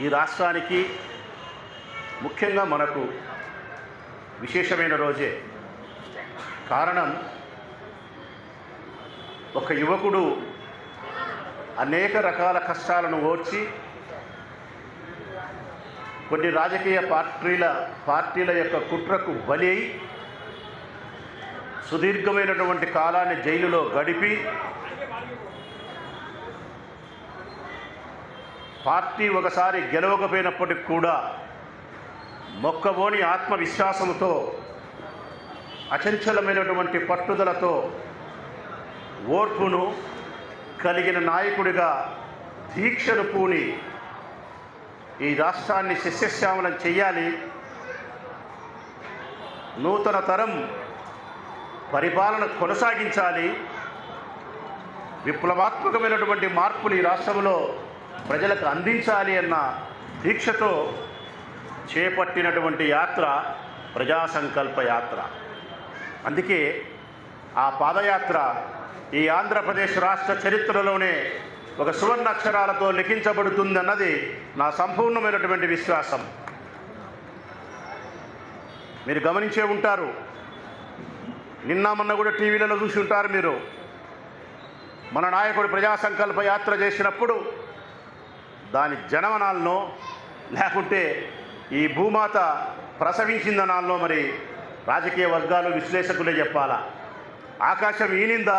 ఈ రాష్ట్రానికి ముఖ్యంగా మనకు విశేషమైన రోజే. కారణం ఒక యువకుడు అనేక రకాల కష్టాలను ఓర్చి కొన్ని రాజకీయ పార్టీల పార్టీల యొక్క కుట్రకు బలి అయి సుదీర్ఘమైనటువంటి కాలాన్ని జైలులో గడిపి పార్టీ ఒకసారి గెలవకపోయినప్పటికి కూడా మొక్కబోని ఆత్మవిశ్వాసంతో అచంచలమైనటువంటి పట్టుదలతో ఓర్పును కలిగిన నాయకుడిగా దీక్షను పూని ఈ రాష్ట్రాన్ని శస్యశ్యామలం చేయాలి నూతన తరం పరిపాలన కొనసాగించాలి. విప్లవాత్మకమైనటువంటి మార్పులు ఈ రాష్ట్రంలో ప్రజలకు అందించాలి అన్న దీక్షతో చేపట్టినటువంటి యాత్ర ప్రజా సంకల్ప యాత్ర. అందుకే ఆ పాదయాత్ర ఈ ఆంధ్రప్రదేశ్ రాష్ట్ర చరిత్రలోనే ఒక సువర్ణ అక్షరాలతో లిఖించబడుతుందన్నది నా సంపూర్ణమైనటువంటి విశ్వాసం. మీరు గమనించే ఉంటారు. నిన్న మొన్న కూడా టీవీలలో చూసి ఉంటారు మీరు. మన నాయకుడు ప్రజా సంకల్ప యాత్ర చేసినప్పుడు దాని జనమనాలనో లేకుంటే ఈ భూమాత ప్రసవించిందనాలనో మరి రాజకీయ వర్గాలు విశ్లేషకులే చెప్పాలా. ఆకాశం ఈనిందా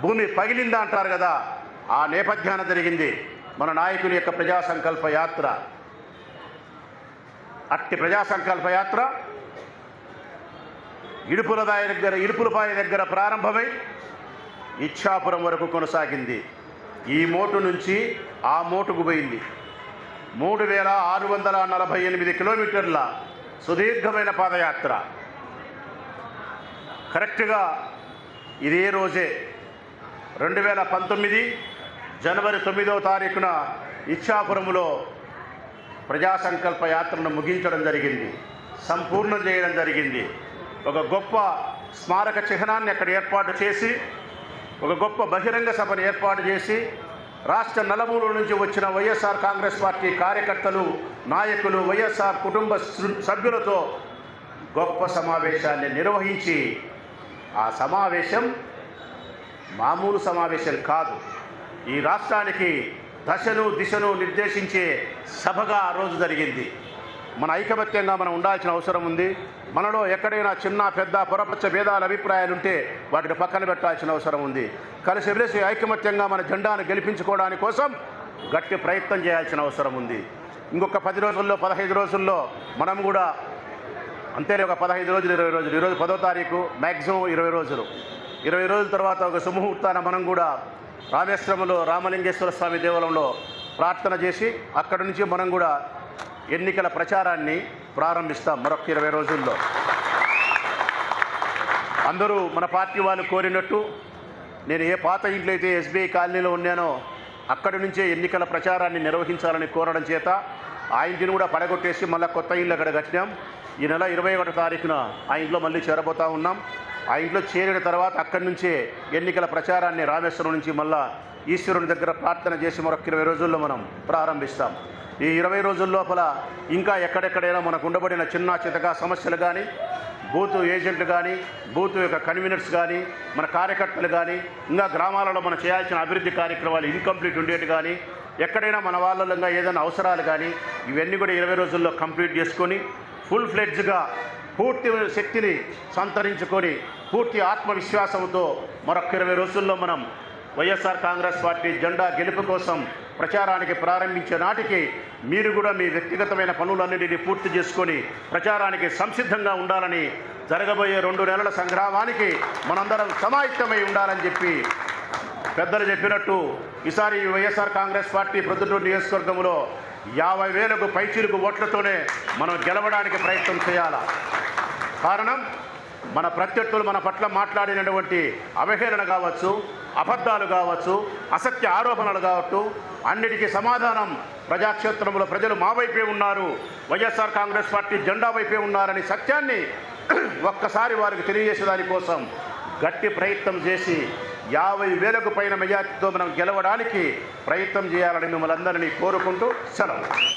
భూమి పగిలిందా అంటారు కదా ఆ నేపథ్యాన జరిగింది మన నాయకుని యొక్క ప్రజా సంకల్ప యాత్ర. అట్టి ప్రజా సంకల్ప యాత్ర ఇడుపులదాయ దగ్గర ఇడుపులపాయ దగ్గర ప్రారంభమై ఇచ్చాపురం వరకు కొనసాగింది. ఈ మోటు నుంచి ఆ మోటుకు పోయింది. మూడు వేల ఆరు వందల నలభై ఎనిమిది కిలోమీటర్ల సుదీర్ఘమైన పాదయాత్ర. కరెక్ట్గా ఇదే రోజే రెండు వేల పంతొమ్మిది జనవరి తొమ్మిదవ తారీఖున ఇచ్చాపురంలో ప్రజా సంకల్ప యాత్రను ముగించడం జరిగింది. సంపూర్ణం చేయడం జరిగింది. ఒక గొప్ప స్మారక చిహ్నాన్ని అక్కడ ఏర్పాటు చేసి ఒక గొప్ప బహిరంగ సభను ఏర్పాటు చేసి రాష్ట్ర నలుమూల నుంచి వచ్చిన వైఎస్ఆర్ కాంగ్రెస్ పార్టీ కార్యకర్తలు నాయకులు వైఎస్ఆర్ కుటుంబ సృ- సభ్యులతో గొప్ప సమావేశాన్ని నిర్వహించి ఆ సమావేశం మామూలు సమావేశం కాదు. ఈ రాష్ట్రానికి దశను దిశను నిర్దేశించే సభగా ఆ రోజు జరిగింది. మన ఐకమత్యంగా మనం ఉండాల్సిన అవసరం ఉంది. మనలో ఎక్కడైనా చిన్న పెద్ద పొరపచ్చ భేదాల అభిప్రాయాలు ఉంటే వాటిని పక్కన పెట్టాల్సిన అవసరం ఉంది. కలిసి వెలిసి ఐకమత్యంగా మన జెండాను గెలిపించుకోవడానికి కోసం గట్టి ప్రయత్నం చేయాల్సిన అవసరం ఉంది. ఇంకొక పది రోజుల్లో పదహైదు రోజుల్లో మనం కూడా అంతేనే ఒక పదహైదు రోజులు ఇరవై రోజులు. ఈరోజు పదో తారీఖు మ్యాక్సిమం ఇరవై రోజులు. ఇరవై రోజుల తర్వాత ఒక సుముహూర్తాన మనం కూడా రామేశ్వరంలో రామలింగేశ్వర స్వామి దేవాలయంలో ప్రార్థన చేసి అక్కడి నుంచి మనం కూడా ఎన్నికల ప్రచారాన్ని ప్రారంభిస్తాం మరొక ఇరవై రోజుల్లో. అందరూ మన పార్టీ వాళ్ళు కోరినట్టు నేను ఏ పాత ఇంట్లో అయితే ఎస్బీఐ కాలనీలో ఉన్నానో అక్కడి నుంచే ఎన్నికల ప్రచారాన్ని నిర్వహించాలని కోరడం చేత ఆ ఇంటిని కూడా పడగొట్టేసి మళ్ళీ కొత్త ఇల్లు అక్కడ కట్టినాం. ఈ నెల ఇరవై ఒకటో తారీఖున ఆ ఇంట్లో మళ్ళీ చేరబోతా ఉన్నాం. ఆ ఇంట్లో చేరిన తర్వాత అక్కడి నుంచే ఎన్నికల ప్రచారాన్ని రామేశ్వరం నుంచి మళ్ళా ఈశ్వరుని దగ్గర ప్రార్థన చేసి మరొక ఇరవై రోజుల్లో మనం ప్రారంభిస్తాం. ఈ ఇరవై రోజుల లోపల ఇంకా ఎక్కడెక్కడైనా మనకు ఉండబడిన చిన్న చితక సమస్యలు కానీ బూత్ ఏజెంట్లు కానీ బూత్ యొక్క కన్వీనర్స్ కానీ మన కార్యకర్తలు కానీ ఇంకా గ్రామాలలో మనం చేయాల్సిన అభివృద్ధి కార్యక్రమాలు ఇన్కంప్లీట్ ఉండేవి కానీ ఎక్కడైనా మన వాళ్ళలో ఏదైనా అవసరాలు కానీ ఇవన్నీ కూడా ఇరవై రోజుల్లో కంప్లీట్ చేసుకొని ఫుల్ ఫ్లెడ్జ్గా పూర్తి శక్తిని సంతరించుకొని పూర్తి ఆత్మవిశ్వాసంతో మరొక ఇరవై రోజుల్లో మనం వైఎస్ఆర్ కాంగ్రెస్ పార్టీ జెండా గెలుపు కోసం ప్రచారానికి ప్రారంభించే నాటికి మీరు కూడా మీ వ్యక్తిగతమైన పనులన్నిటిని పూర్తి చేసుకొని ప్రచారానికి సంసిద్ధంగా ఉండాలని జరగబోయే రెండు నెలల సంగ్రామానికి మనందరం సమాయుక్తమై ఉండాలని చెప్పి పెద్దలు చెప్పినట్టు ఈసారి వైఎస్ఆర్ కాంగ్రెస్ పార్టీ ప్రొద్దుటూరు నియోజకవర్గంలో యాభై వేలకు పైచిరుకు ఓట్లతోనే మనం గెలవడానికి ప్రయత్నం చేయాలి? కారణం మన ప్రత్యర్థులు మన పట్ల మాట్లాడినటువంటి అవహేళన కావచ్చు అబద్ధాలు కావచ్చు అసత్య ఆరోపణలు కావచ్చు అన్నిటికీ సమాధానం ప్రజాక్షేత్రంలో ప్రజలు మా వైపే ఉన్నారు. వైఎస్ఆర్ కాంగ్రెస్ పార్టీ జెండా వైపే ఉన్నారని సత్యాన్ని ఒక్కసారి వారికి తెలియజేసే దానికోసం గట్టి ప్రయత్నం చేసి యాభై వేలకు పైన మెజార్టీతో మనం గెలవడానికి ప్రయత్నం చేయాలని మిమ్మల్ని అందరినీ కోరుకుంటూ సెలవు.